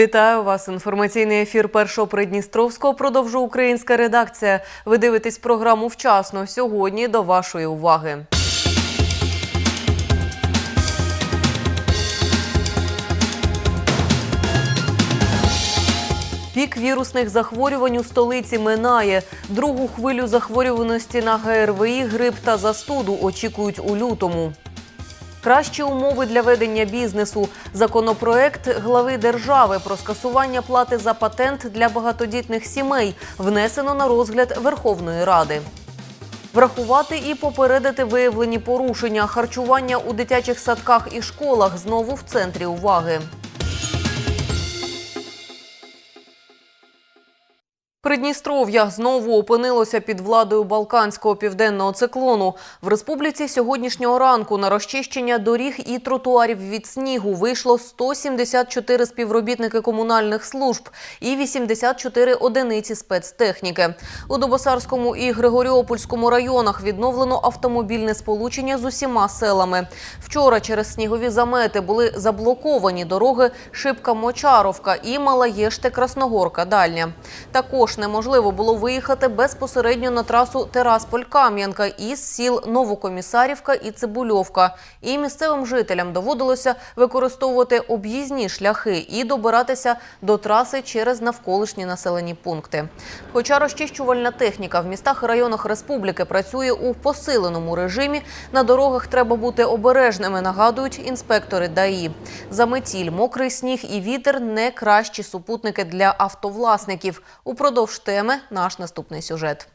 Вітаю вас. Інформаційний ефір першого Придністровського продовжує українська редакція. Ви дивитесь програму вчасно. Сьогодні до вашої уваги. Пік вірусних захворювань у столиці минає. Другу хвилю захворюваності на ГРВІ, грип та застуду очікують у лютому. Кращі умови для ведення бізнесу. Законопроект глави держави про скасування плати за патент для багатодітних сімей внесено на розгляд Верховної Ради. Врахувати і попередити виявлені порушення харчування у дитячих садках і школах знову в центрі уваги. Придністров'я знову опинилося під владою Балканського південного циклону. В республіці сьогоднішнього ранку на розчищення доріг і тротуарів від снігу вийшло 174 співробітники комунальних служб і 84 одиниці спецтехніки. У Добосарському і Григоріопольському районах відновлено автомобільне сполучення з усіма селами. Вчора через снігові замети були заблоковані дороги Шипка Мочаровка і Малаєште Красногорка Дальня. Також неможливо було виїхати безпосередньо на трасу Терасполь-Кам'янка із сіл Новокомісарівка і Цибульовка. І місцевим жителям доводилося використовувати об'їзні шляхи і добиратися до траси через навколишні населені пункти. Хоча розчищувальна техніка в містах і районах республіки працює у посиленому режимі, на дорогах треба бути обережними, нагадують інспектори ДАІ. Заметіль, мокрий сніг і вітер не кращі супутники для автовласників. Упродовж теми наш наступний сюжет.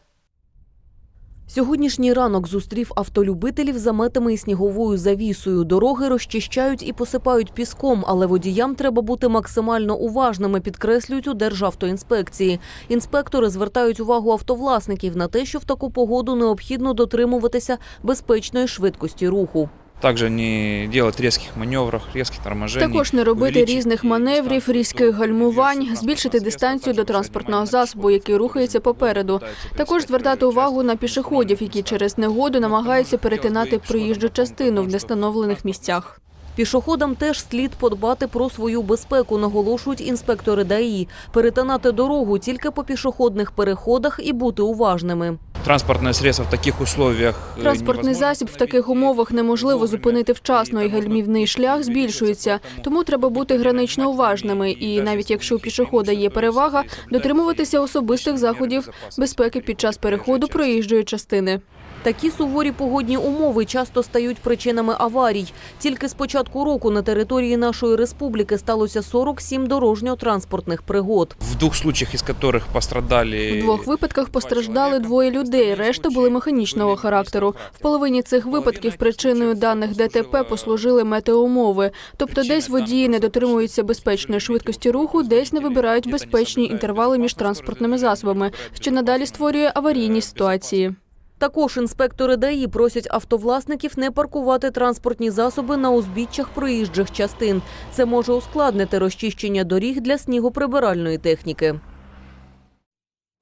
Сьогоднішній ранок зустрів автолюбителів заметами і сніговою завісою. Дороги розчищають і посипають піском, але водіям треба бути максимально уважними, підкреслюють у Державтоінспекції. Інспектори звертають увагу автовласників на те, що в таку погоду необхідно дотримуватися безпечної швидкості руху. Также не делать резких маневров, резких торможений. Також не робити різних маневрів, різких гальмувань, збільшити дистанцію до транспортного засобу, який рухається попереду. Також звертати увагу на пішоходів, які через негоду намагаються перетинати проїжджу частину в нестановлених місцях. Пішоходам теж слід подбати про свою безпеку, наголошують інспектори ДАІ. Перетинати дорогу тільки по пішохідних переходах і бути уважними. Транспортное средство в таких условиях э, Транспортний засіб в таких умовах неможливо зупинити вчасно, І гальмівний шлях збільшується. Тому треба бути гранично уважними. І навіть якщо у пішохода є перевага, дотримуватися особистих заходів безпеки під час переходу проїжджої частини. Такі суворі погодні умови часто стають причинами аварій. Тільки з початку року на території нашої республіки сталося 47 дорожньо-транспортних пригод. В двух случаях, из которых пострадали... У двох випадках постраждали двоє людей, решта були механічного характеру. В половині цих випадків причиною даних ДТП послужили метеоумови. Тобто десь водії не дотримуються безпечної швидкості руху, десь не вибирають безпечні інтервали між транспортними засобами, що надалі створює аварійні ситуації. Також інспектори ДАІ просять автовласників не паркувати транспортні засоби на узбіччях проїжджих частин. Це може ускладнити розчищення доріг для снігоприбиральної техніки.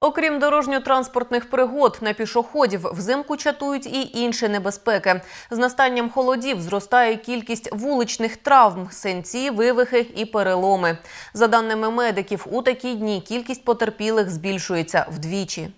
Окрім дорожньо-транспортних пригод на пішоходів, взимку чатують і інші небезпеки. З настанням холодів зростає кількість вуличних травм, синці, вивихи і переломи. За даними медиків, у такі дні кількість потерпілих збільшується вдвічі.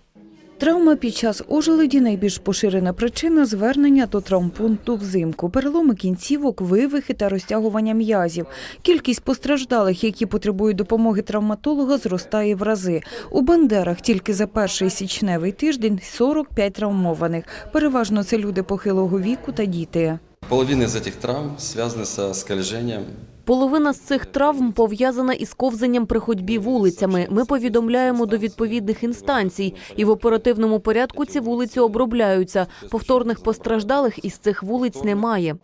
Травма під час ожеледі – найбільш поширена причина звернення до травмпункту взимку. Переломи кінцівок, вивихи та розтягування м'язів. Кількість постраждалих, які потребують допомоги травматолога, зростає в рази. У Бандерах тільки за перший січневий тиждень 45 травмованих. Переважно це люди похилого віку та діти. Половина из этих травм связаны со скольжением Половина з цих травм пов'язана із ковзанням при ходьбі вулицями. Ми повідомляємо до відповідних інстанцій, і в оперативному порядку ці вулиці обробляються. Повторних постраждалих із цих вулиць немає.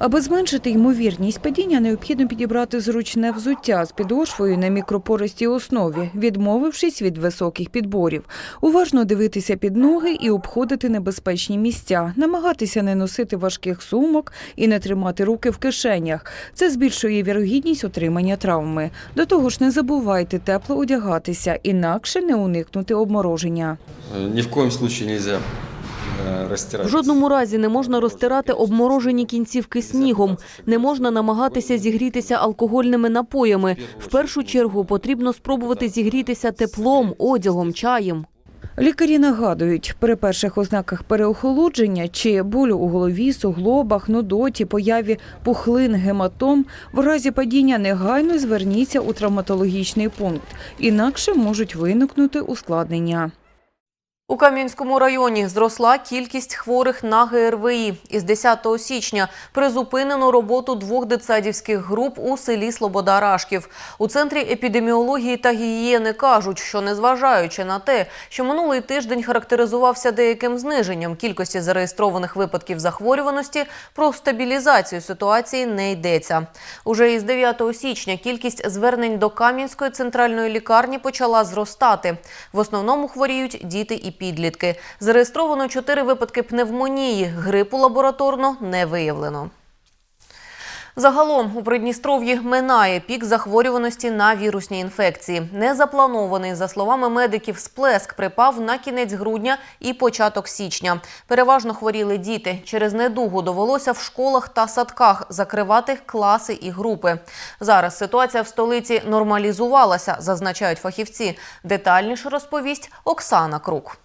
Аби зменшити ймовірність падіння, необхідно підібрати зручне взуття з підошвою на мікропористій основі, відмовившись від високих підборів. Уважно дивитися під ноги і обходити небезпечні місця, намагатися не носити важких сумок і не тримати руки в кишенях. Це збільшує вірогідність отримання травми. До того ж, не забувайте тепло одягатися, інакше не уникнути обмороження. Э, Ни в случае нельзя э, растирать. В жодному разі не можна розтирати обморожені кінцівки снігом, не можна намагатися зігрітися алкогольними напоями. В першу чергу потрібно спробувати зігрітися теплом, одягом, чаєм. Лікарі нагадують, при перших ознаках переохолодження чи болю у голові, суглобах, нудоті, появі пухлин, гематом, в разі падіння негайно зверніться у травматологічний пункт, інакше можуть виникнути ускладнення. У Кам'янському районі зросла кількість хворих на ГРВІ. Із 10 січня призупинено роботу двох дитсадівських груп у селі Слобода-Рашків. У Центрі епідеміології та гігієни кажуть, що незважаючи на те, що минулий тиждень характеризувався деяким зниженням кількості зареєстрованих випадків захворюваності, про стабілізацію ситуації не йдеться. Уже із 9 січня кількість звернень до Кам'янської центральної лікарні почала зростати. В основному хворіють діти і підлітки. Зареєстровано 4 випадки пневмонії. Грипу лабораторно не виявлено. Загалом у Придністров'ї минає пік захворюваності на вірусні інфекції. Незапланований, за словами медиків, сплеск припав на кінець грудня і початок січня. Переважно хворіли діти. Через недугу довелося в школах та садках закривати класи і групи. Зараз ситуація в столиці нормалізувалася, зазначають фахівці. Детальніше розповість Оксана Крук.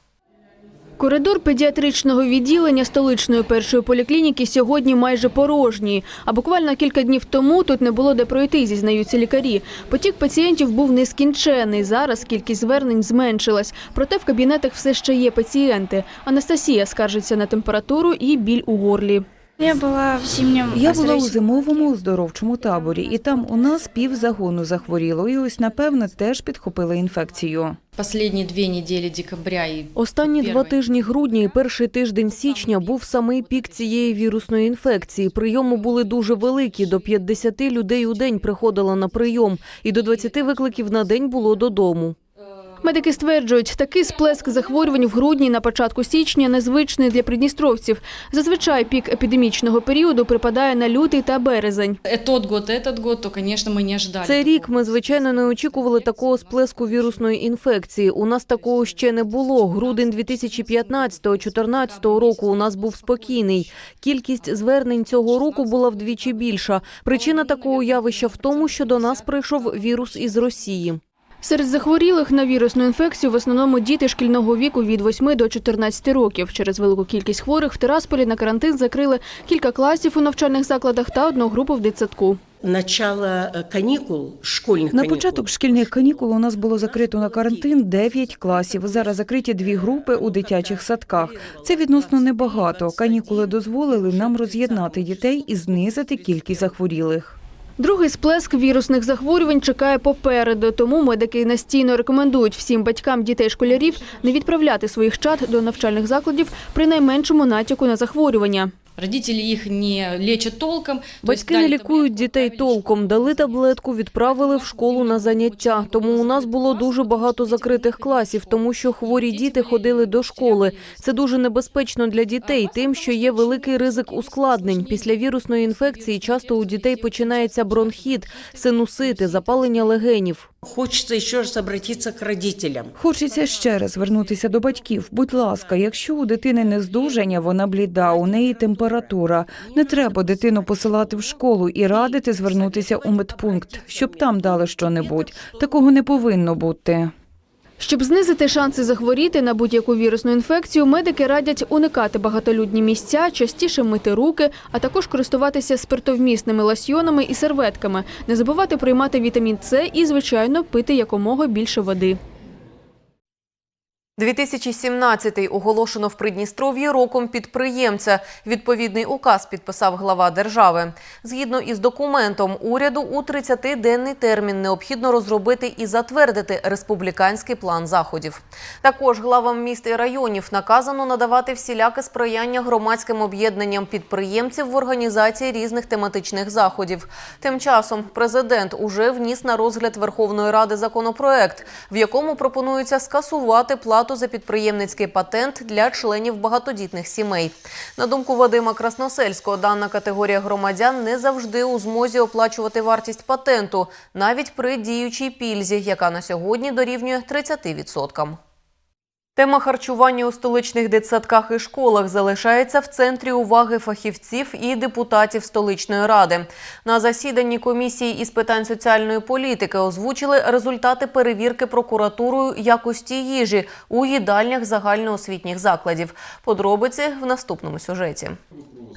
Коридор педіатричного відділення столичної першої поліклініки сьогодні майже порожній. А буквально кілька днів тому тут не було де пройти, зізнаються лікарі. Потік пацієнтів був нескінчений. Зараз кількість звернень зменшилась. Проте в кабінетах все ще є пацієнти. Анастасія скаржиться на температуру і біль у горлі. Я була в зимньому Я була у зимовому оздоровчому таборі, і там у нас пів загону захворіло, і ось напевно теж підхопили інфекцію. Последние две недели декабря и Останні два тижні грудня і перший тиждень січня був самий пік цієї вірусної інфекції. Прийоми були дуже великі. До 50 людей у день приходило на прийом, і до 20 викликів на день було додому. Медики стверджують, такий сплеск захворювань в грудні на початку січня незвичний для придністровців. Зазвичай пік епідемічного періоду припадає на лютий та березень. э, тот год, этот год, то, конечно, мы не ожидали. Цей рік такого. ми звичайно не очікували такого сплеску вірусної інфекції. У нас такого ще не було. Грудень 2015-2014 року у нас був спокійний. Кількість звернень цього року була вдвічі більша. Причина такого явища в тому, що до нас прийшов вірус із Росії. Серед захворілих на вірусну інфекцію в основному діти шкільного віку від 8 до 14 років. Через велику кількість хворих в Тирасполі на карантин закрили кілька класів у навчальних закладах та одну групу в дитсадку. начало э, каникул, школьных На початок шкільних канікул у нас було закрито на карантин 9 класів. Зараз закриті дві групи у дитячих садках. Це відносно небагато. Канікули дозволили нам роз'єднати дітей і знизити кількість захворілих. Другий сплеск вірусних захворювань чекає попереду, тому медики настійно рекомендують всім батькам дітей-школярів не відправляти своїх чад до навчальних закладів при найменшому натяку на захворювання. Родители их не лечат толком. Батьки не лікують дітей толком, дали таблетку, відправили в школу на заняття. Тому у нас було дуже багато закритих класів, тому що хворі діти ходили до школи. Це дуже небезпечно для дітей, тим, що є великий ризик ускладнень. Після вірусної інфекції часто у дітей починається бронхіт, синусити, запалення легенів. Хочется еще раз обратиться к родителям. Хочеться ще раз звернутися до батьків. Будь ласка, якщо у дитини нездужання, вона бліда, у неї температура. Не треба дитину посилати в школу і радити звернутися у медпункт, щоб там дали щонебудь. Такого не повинно бути. Щоб знизити шанси захворіти на будь-яку вірусну інфекцію, медики радять уникати багатолюдні місця, частіше мити руки, а також користуватися спиртовмісними ласьйонами і серветками, не забувати приймати вітамін С і, звичайно, пити якомога більше води. 2017-й оголошено в Придністров'ї роком підприємця. Відповідний указ підписав глава держави. Згідно із документом уряду, у 30-денний термін необхідно розробити і затвердити республіканський план заходів. Також главам міст і районів наказано надавати всіляке сприяння громадським об'єднанням підприємців в організації різних тематичних заходів. Тим часом президент уже вніс на розгляд Верховної Ради законопроект, в якому пропонується скасувати плату за підприємницький патент для членів багатодітних сімей. На думку Вадима Красносельського, дана категорія громадян не завжди у змозі оплачувати вартість патенту, навіть при діючій пільзі, яка на сьогодні дорівнює 30%. Тема харчування у столичних дитсадках і школах залишається в центрі уваги фахівців і депутатів столичної ради. На засіданні комісії із питань соціальної політики озвучили результати перевірки прокуратурою якості їжі у їдальнях загальноосвітніх закладів. Подробиці в наступному сюжеті.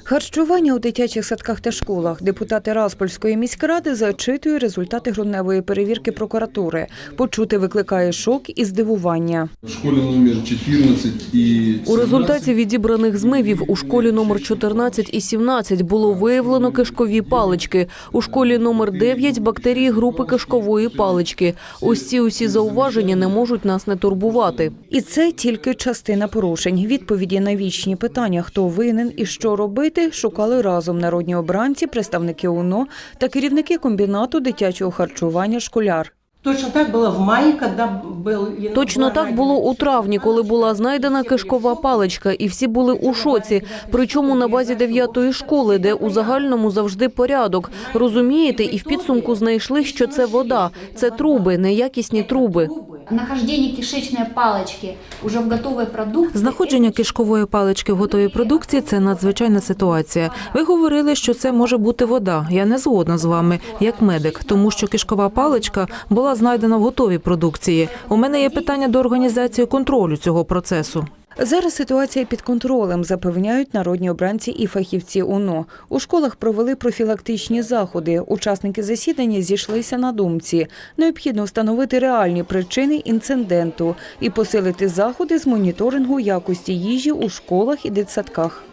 Харчування у дитячих садках та школах. Депутати Распольської міськради зачитують результати грудневої перевірки прокуратури. Почути викликає шок і здивування. В школі номер 14 і У результаті відібраних змивів у школі номер 14 і 17 було виявлено кишкові палички. У школі номер 9 – бактерії групи кишкової палички. Ось ці усі зауваження не можуть нас не турбувати. І це тільки частина порушень. Відповіді на вічні питання, хто винен і що робити, шукали разом народні обранці, представники УНО та керівники комбінату дитячого харчування школяр. Точно так було в маї, коли. Точно так було у травні, коли була знайдена кишкова паличка, і всі були у шоці. Причому на базі дев'ятої школи, де у загальному завжди порядок. Розумієте, і в підсумку знайшли, що це вода, це труби, неякісні труби. Нахождение кишечної палички уже в готовій продукції. Знаходження кишкової палички в готовій продукції це надзвичайна ситуація. Ви говорили, що це може бути вода. Я не згодна з вами, як медик, тому що кишкова паличка була знайдена в готовій продукції. У мене є питання до організації контролю цього процесу. Зараз ситуація під контролем, запевняють народні обранці і фахівці УНО. У школах провели профілактичні заходи. Учасники засідання зійшлися на думці. Необхідно встановити реальні причини інциденту і посилити заходи з моніторингу якості їжі у школах і дитсадках.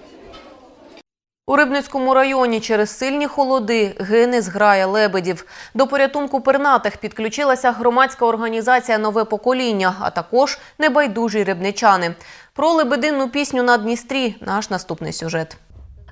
У Рибницькому районі через сильні холоди гине зграя лебедів. До порятунку пернатих підключилася громадська організація Нове покоління, а також небайдужі рибничани. Про лебединну пісню на Дністрі наш наступний сюжет.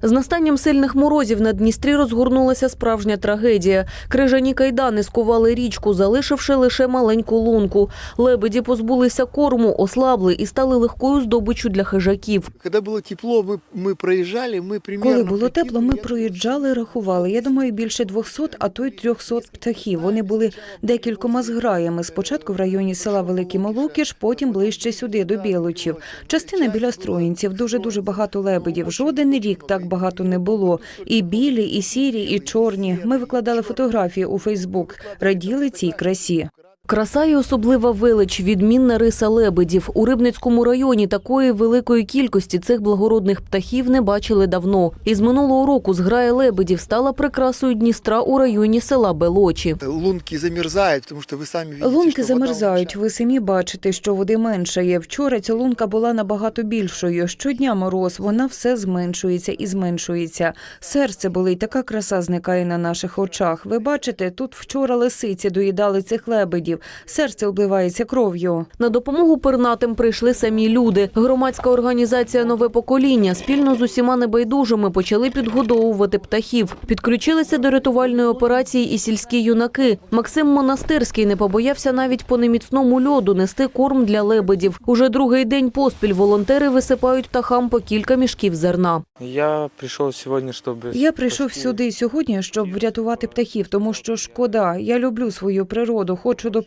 З настанням сильних морозів на Дністрі розгорнулася справжня трагедія. Крижані кайдани скували річку, залишивши лише маленьку лунку. Лебеді позбулися корму, ослабли і стали легкою здобиччю для хижаків. Коли було тепло, ми, ми проїжджали, ми примерно... Коли було тепло, ми проїжджали, рахували. Я думаю, більше 200, а то й 300 птахів. Вони були декількома зграями. Спочатку в районі села Великий Молокіш, потім ближче сюди, до Білочів. Частина біля Строїнців, дуже-дуже багато лебедів. Жоден рік так багато не було. І білі, і сірі, і чорні. Ми викладали фотографії у Фейсбук, раділи цій красі. Краса і особлива велич, відмінна риса лебедів. У Рибницькому районі такої великої кількості цих благородних птахів не бачили давно. Із минулого року зграя лебедів стала прикрасою Дністра у районі села Белочі. Лунки замерзають, тому що ви самі бачите, Лунки що вода замерзають. Ви самі бачите, що води менше є. Вчора ця лунка була набагато більшою. Щодня мороз, вона все зменшується і зменшується. Серце болить, така краса зникає на наших очах. Ви бачите, тут вчора лисиці доїдали цих лебедів. Серце обливається кров'ю. На допомогу пернатим прийшли самі люди. Громадська організація Нове покоління спільно з усіма небайдужими почали підгодовувати птахів. Підключилися до рятувальної операції і сільські юнаки. Максим Монастирський не побоявся навіть по неміцному льоду нести корм для лебедів. Уже другий день поспіль волонтери висипають птахам по кілька мішків зерна. Я пришел сегодня, чтобы... Я прийшов сюди сьогодні, щоб врятувати птахів, тому що шкода. Я люблю свою природу, хочу допомогти,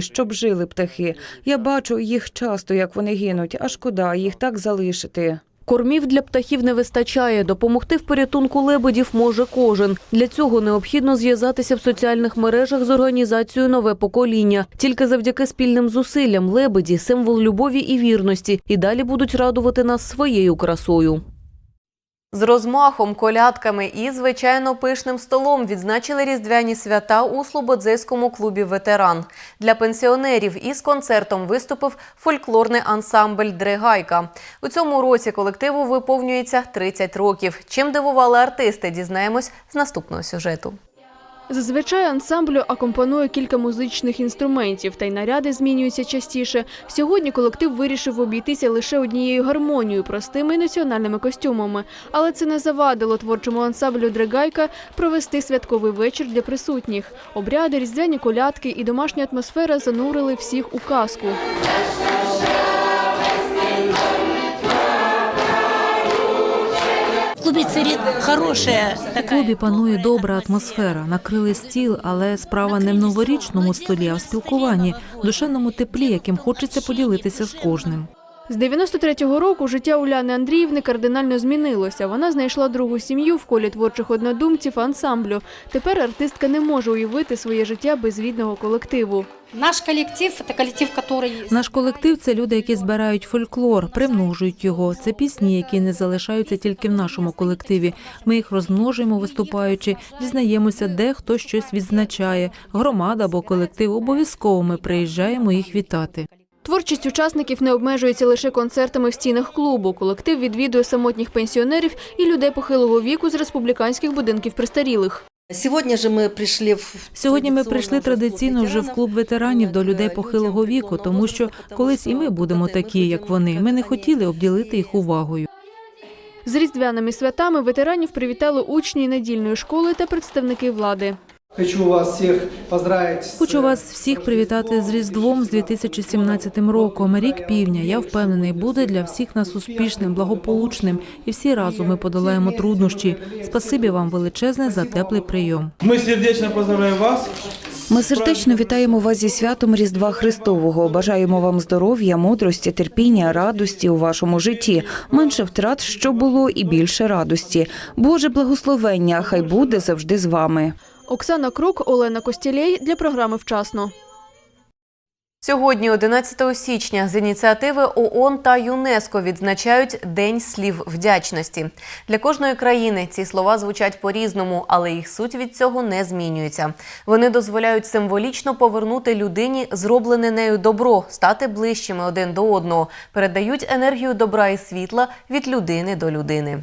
щоб жили птахи. Я бачу їх часто, як вони гинуть, а шкода їх так залишити. Кормів для птахів не вистачає. Допомогти в порятунку лебедів може кожен. Для цього необхідно зв'язатися в соціальних мережах з організацією Нове покоління. Тільки завдяки спільним зусиллям лебеді символ любові і вірності, і далі будуть радувати нас своєю красою. З розмахом, колядками і, звичайно, пишним столом відзначили різдвяні свята у Слободзейському клубі «Ветеран». Для пенсіонерів із концертом виступив фольклорний ансамбль «Дригайка». У цьому році колективу виповнюється 30 років. Чим дивували артисти, дізнаємось з наступного сюжету. Зазвичай ансамблю акомпанує кілька музичних інструментів, та й наряди змінюються частіше. Сьогодні колектив вирішив обійтися лише однією гармонією, простими національними костюмами. Але це не завадило творчому ансамблю Дригайка провести святковий вечір для присутніх. Обряди, різдвяні колядки і домашня атмосфера занурили всіх у казку. В клубе царит хорошая В клубі панує добра атмосфера. Накрили стіл, але справа не в новорічному столі, а в спілкуванні, душевному теплі, яким хочеться поділитися з кожним. З 93-го року життя Уляни Андріївни кардинально змінилося. Вона знайшла другу сім'ю в колі творчих однодумців ансамблю. Тепер артистка не може уявити своє життя без рідного колективу. Наш коллектив – это коллектив, который... Наш колектив це люди, які збирають фольклор, примножують його. Це пісні, які не залишаються тільки в нашому колективі. Ми їх розмножуємо, виступаючи, дізнаємося, де хто щось відзначає. Громада або колектив обов'язково ми приїжджаємо їх вітати. Творчість учасників не обмежується лише концертами в стінах клубу. Колектив відвідує самотніх пенсіонерів і людей похилого віку з республіканських будинків престарілих. Сьогодні же ми прийшли в Сьогодні ми прийшли традиційно вже в клуб ветеранів до людей похилого віку, тому що колись і ми будемо такі, як вони. Ми не хотіли обділити їх увагою. З різдвяними святами ветеранів привітали учні недільної школи та представники влади. Хочу вас всіх поздравити. Хочу вас всіх привітати з Різдвом з 2017 роком. Рік півня, я впевнений, буде для всіх нас успішним, благополучним, і всі разом ми подолаємо труднощі. Спасибі вам величезне за теплий прийом. Ми сердечно поздравляємо вас. Ми сердечно вітаємо вас зі святом Різдва Христового. Бажаємо вам здоров'я, мудрості, терпіння, радості у вашому житті, менше втрат, що було, і більше радості. Боже благословення, хай буде завжди з вами. Оксана Крук, Олена Костілей для програми «Вчасно». Сьогодні, 11 січня, з ініціативи ООН та ЮНЕСКО відзначають День слів вдячності. Для кожної країни ці слова звучать по-різному, але їх суть від цього не змінюється. Вони дозволяють символічно повернути людині зроблене нею добро, стати ближчими один до одного, передають енергію добра і світла від людини до людини.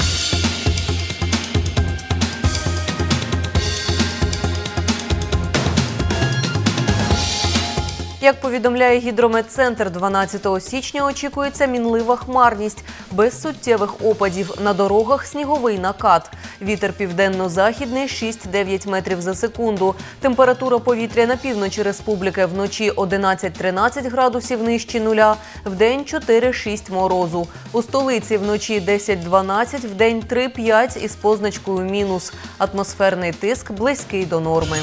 Як повідомляє гідрометцентр, 12 січня очікується мінлива хмарність без суттєвих опадів. На дорогах сніговий накат. Вітер південно-західний 6-9 метрів за секунду. Температура повітря на півночі республіки вночі 11-13 градусів нижче нуля, вдень 4-6 морозу. У столиці вночі 10-12, вдень 3-5 із позначкою мінус. Атмосферний тиск близький до норми.